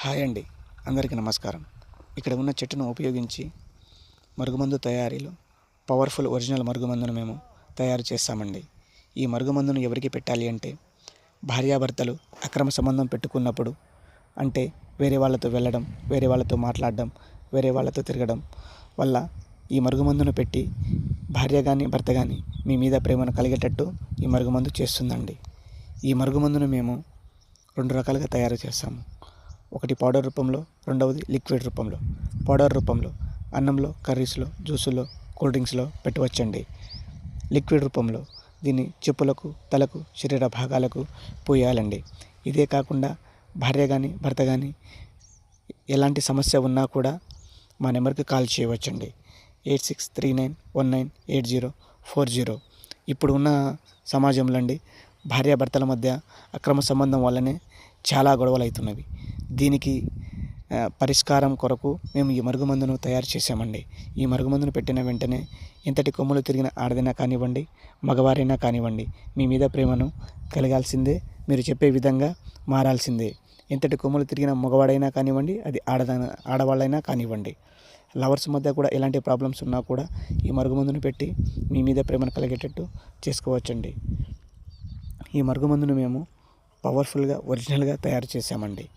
Hi అండి. అందరికీ నమస్కారం. ఇక్కడ ఉన్న చెట్టును ఉపయోగించి మరుగుమందు తయారీలో పవర్ఫుల్ ఒరిజినల్ మరుగుమందును మేము తయారు చేస్తామండి. ఈ మరుగుమందును ఎవరికి పెట్టాలి అంటే భార్యాభర్తలు అక్రమ సంబంధం పెట్టుకున్నప్పుడు అంటే వేరే వాళ్ళతో వెళ్ళడం వేరే వాళ్ళతో మాట్లాడడం వేరే వాళ్ళతో తిరగడం వల్ల ఈ మరుగుమందును పెట్టి భార్య కానీ భర్త కానీ మీ మీద ప్రేమను కలిగేటట్టు ఈ మరుగుమందు చేస్తుందండి. ఈ మరుగుమందును మేము రెండు రకాలుగా తయారు చేస్తాము. ఒకటి పౌడర్ రూపంలో రెండవది లిక్విడ్ రూపంలో. పౌడర్ రూపంలో అన్నంలో కర్రీస్లో జ్యూసుల్లో కూల్ డ్రింక్స్లో పెట్టవచ్చండి. లిక్విడ్ రూపంలో దీన్ని చెప్పులకు తలకు శరీర భాగాలకు పూయాలండి. ఇదే కాకుండా భార్య కానీ భర్త కానీ ఎలాంటి సమస్య ఉన్నా కూడా మా నెంబర్కి call చేయవచ్చండి. Eight six three nine one nine eight zero four zero. ఇప్పుడు ఉన్న సమాజంలో అండి భార్యాభర్తల మధ్య అక్రమ సంబంధం వల్లనే చాలా గొడవలు అవుతున్నవి దీనికి పరిష్కారం కొరకు మేము ఈ మరుగుమందును తయారు చేసామండి ఈ మరుగుమందును పెట్టిన వెంటనే ఇంతటి కొమ్ములు తిరిగిన ఆడదైనా కానివ్వండి మగవారైనా కానివ్వండి మీ మీద ప్రేమను కలగాల్సిందే మీరు చెప్పే విధంగా మారాల్సిందే. ఎంతటి కొమ్ములు తిరిగిన మగవాడైనా కానివ్వండి అది ఆడద ఆడవాళ్ళైనా కానివ్వండి. లవర్స్ మధ్య కూడా ఎలాంటి ప్రాబ్లమ్స్ ఉన్నా కూడా ఈ మరుగుమందును పెట్టి మీ మీద ప్రేమను కలిగేటట్టు చేసుకోవచ్చండి. ఈ మరుగుమందును మేము పవర్ఫుల్గా ఒరిజినల్గా తయారు చేసామండి